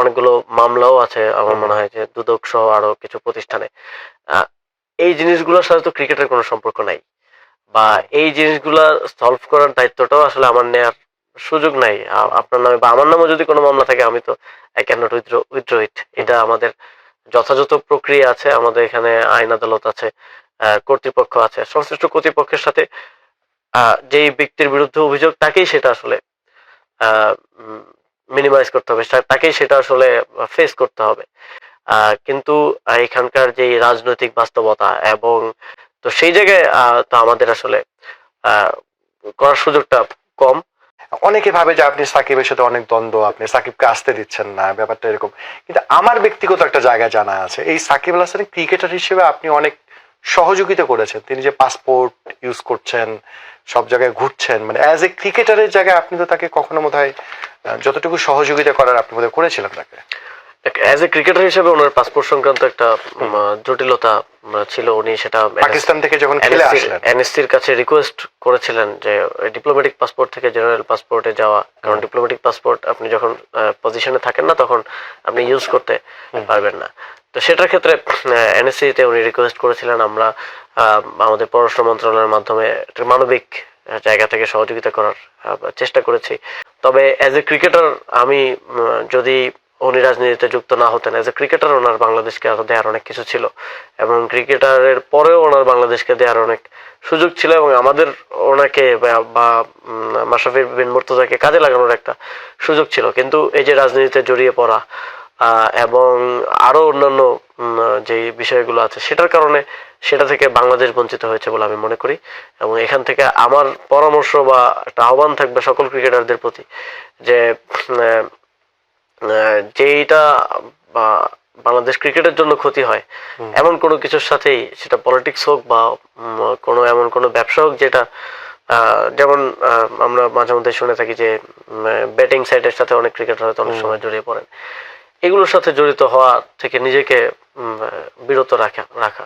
অনেকগুলো মামলাও আছে আমার মনে হয় যে দুদক সহ আরও কিছু প্রতিষ্ঠানে। এই জিনিসগুলোর সাথে তো ক্রিকেটের কোনো সম্পর্ক নাই। বা এই জিনিসগুলা সলভ করার দায়িত্বটাও আসলে আমার নেয়ার সুযোগ নাই। আপনার নামে বা আমার নামে যদি কোনো মামলা থাকে, আমি তো I can not withdraw withdraw it এটা আমাদের যথাযথ প্রক্রিয়া আছে, আমাদের এখানে আইন আদালত আছে কর্তৃপক্ষ আছে, সংশ্লিষ্ট কর্তৃপক্ষের সাথে যেই ব্যক্তির বিরুদ্ধে অভিযোগ, তাকেই সেটা আসলে মিনিমাইজ করতে হবে। তাকেই সেটা আসলে ফেস করতে হবে। কিন্তু এখানকার যে রাজনৈতিক বাস্তবতা এবং তো সেই জায়গায় তো আমাদের আসলে করার সুযোগটা কম। অনেকে ভাবে যে আপনি সাকিবের সাথে অনেক দ্বন্দ্ব, আপনি সাকিবকে আসতে দিচ্ছেন না, ব্যাপারটা এরকম। কিন্তু আমার ব্যক্তিগত একটা জায়গা জানা আছে। এই সাকিব আল ক্রিকেটার হিসেবে আপনি অনেক সহযোগিতা করেছেন। তিনি যে পাসপোর্ট ইউজ করছেন, সব জায়গায় ঘুরছেন মানে অ্যাজ এ ক্রিকেটারের জায়গায় আপনি তো তাকে কখনো বোধ হয় যতটুকু সহযোগিতা করার আপনি বোধহয় করেছিলেন তাকে অ্যাজ এ ক্রিকেটার হিসেবে ওনার পাসপোর্ট সংক্রান্ত একটা জটিলতা ছিল। উনি সেটা পাকিস্তান থেকে যখন খেলে আসলেন? এনএসসির কাছে রিকোয়েস্ট করেছিলেন যে ডিপ্লোম্যাটিক পাসপোর্ট থেকে জেনারেল পাসপোর্টে যাওয়া। কারণ ডিপ্লোম্যাটিক পাসপোর্ট আপনি যখন পজিশনে থাকেন না তখন আপনি ইউজ করতে পারবেন না। তো সেটার ক্ষেত্রে এনএসসি তে উনি রিকোয়েস্ট করেছিলেন আমরা আমাদের পররাষ্ট্র মন্ত্রণালয়ের মাধ্যমে মানবিক জায়গা থেকে সহযোগিতা করার চেষ্টা করেছি। তবে অ্যাজ এ ক্রিকেটার আমি যদি উনি রাজনীতিতে যুক্ত না হতেন অ্যাজ এ ক্রিকেটার ওনার বাংলাদেশকে আরও দেওয়ার অনেক কিছু ছিল। এবং ক্রিকেটারের পরেও ওনার বাংলাদেশকে দেওয়ার অনেক সুযোগ ছিল এবং আমাদের ওনাকে বা- মাশরাফি বিন মুর্তজাকে কাজে লাগানোর একটা সুযোগ ছিল। কিন্তু এই যে রাজনীতিতে জড়িয়ে পড়া এবং আরও অন্যান্য যে বিষয়গুলো আছে সেটার কারণে সেটা থেকে বাংলাদেশ বঞ্চিত হয়েছে বলে আমি মনে করি। এবং এখান থেকে আমার পরামর্শ বা একটা আহ্বান থাকবে সকল ক্রিকেটারদের প্রতি যে যেইটা বাংলাদেশ ক্রিকেটের জন্য ক্ষতি হয় এমন কোনো কিছুর সাথেই সেটা পলিটিক্স হোক বা কোনো এমন কোনো ব্যবসা হোক যেটা আহ, যেমন আহ, আমরা মাঝে মধ্যে শুনে থাকি যে ব্যাটিং সাইডের সাথে অনেক ক্রিকেটার হয়তো অনেক সময় জড়িয়ে পড়েন। এগুলোর সাথে জড়িত হওয়া থেকে নিজেকে বিরত রাখা রাখা।